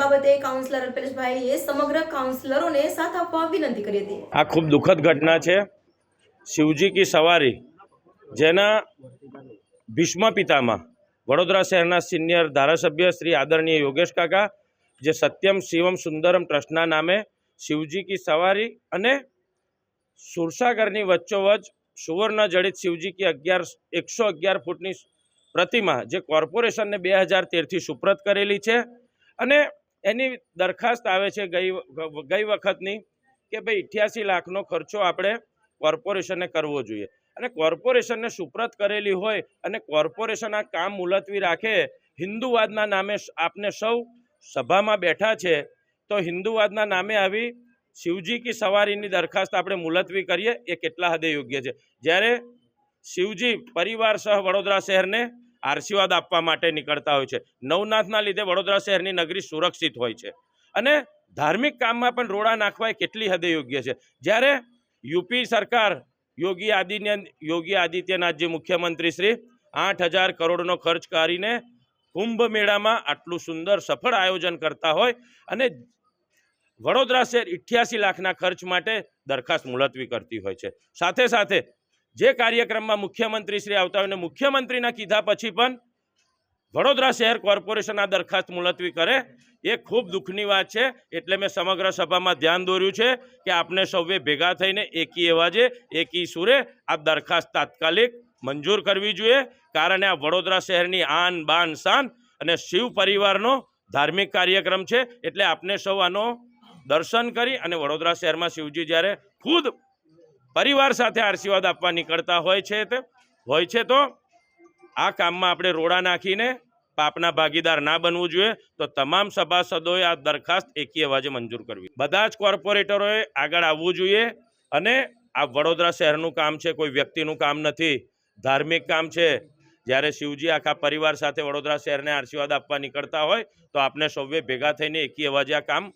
બાબતે કાઉન્સિલર અલ્પેશભાઈએ સમગ્ર કાઉન્સિલરોને સાથ આપવા વિનંતી કરી હતી. આ ખૂબ દુઃખદ ઘટના છે. શિવજી કી સવારી, જેના ભીષ્મ પિતામાં વડોદરા શહેરના સિનિયર ધારાસભ્ય શ્રી આદરણીય યોગેશ કાકા, જે સત્યમ શિવમ સુંદરમ ટ્રસ્ટના નામે શિવજી કી સવારી અને સુરસાગરની વચ્ચોવચ સુવર્ણ જડિત શિવજી કી અગિયાર, એકસો અગિયાર ફૂટની પ્રતિમા જે કોર્પોરેશનને બે હજાર તેરથી સુપ્રત કરેલી છે. અને એની દરખાસ્ત આવે છે ગઈ ગઈ વખતની કે ભાઈ અઠ્યાસી લાખનો ખર્ચો આપણે કોર્પોરેશનને કરવો જોઈએ. અને કોર્પોરેશનને સુપ્રત કરેલી હોય અને કોર્પોરેશન આ કામ મુલતવી રાખે, હિન્દુવાદના નામે આપને સૌ સભામાં બેઠા છે, તો હિન્દુવાદના નામે આવી શિવજી કી સવારીની દરખાસ્ત આપણે મુલતવી કરીએ એ કેટલા હદે યોગ્ય છે. જ્યારે શિવજી પરિવાર સહ વડોદરા શહેરને આશીર્વાદ આપવા માટે નીકળતા હોય છે. નવનાથના લીધે વડોદરા શહેરની નગરી સુરક્ષિત હોય છે. અને ધાર્મિક કામમાં પણ રોડા નાખવા કેટલી હદે યોગ્ય છે. જ્યારે યુપી સરકાર, યોગી આદિત્ય યોગી આદિત્યનાથ જે મુખ્યમંત્રી શ્રી, આઠ હજાર કરોડનો ખર્ચ કરીને કુંભ મેળામાં આટલું સુંદર સફળ આયોજન કરતા હોય અને વડોદરા શહેર ઇઠ્યાસી લાખના ખર્ચ માટે દરખાસ્ત મુલતવી કરતી હોય છે. સાથે સાથે જે કાર્યક્રમમાં મુખ્યમંત્રી શ્રી આવતા હોય મુખ્યમંત્રીના કીધા પછી પણ વડોદરા શહેર કોર્પોરેશન આ દરખાસ્ત મુલતવી કરે. એ ખૂબ દુઃખની વાત છે. એટલે મેં સમગ્ર સભામાં ધ્યાન દોર્યું છે કે આપને સૌએ ભેગા થઈને એકી અવાજે, એકી સુરે આ દરખાસ્ત તાત્કાલિક મંજૂર કરવી જોઈએ. કારણ આ વડોદરા શહેરની આન, બાન, શાન અને શિવ પરિવારનો ધાર્મિક કાર્યક્રમ છે. એટલે આપને સૌ આનો દર્શન કરી અને વડોદરા શહેરમાં શિવજી જ્યારે ખુદ પરિવાર સાથે આશીર્વાદ આપવા નીકળતા હોય છે હોય છે તો આ કામમાં આપણે રોડા નાખીને પાપના ભાગીદાર ના બનવું જોઈએ. તો તમામ સભાસદોએ આ દરખાસ્ત એકી અવાજે મંજૂર કરવી. બધા જ કોર્પોરેટરોએ આગળ આવવું જોઈએ અને આ વડોદરા શહેરનું કામ છે, કોઈ વ્યક્તિનું કામ નથી, ધાર્મિક કામ છે. જ્યારે શિવજી આખા પરિવાર સાથે વડોદરા શહેરને આશીર્વાદ આપવા નીકળતા હોય, તો આપણે સૌએ ભેગા થઈને એકી અવાજે આ કામ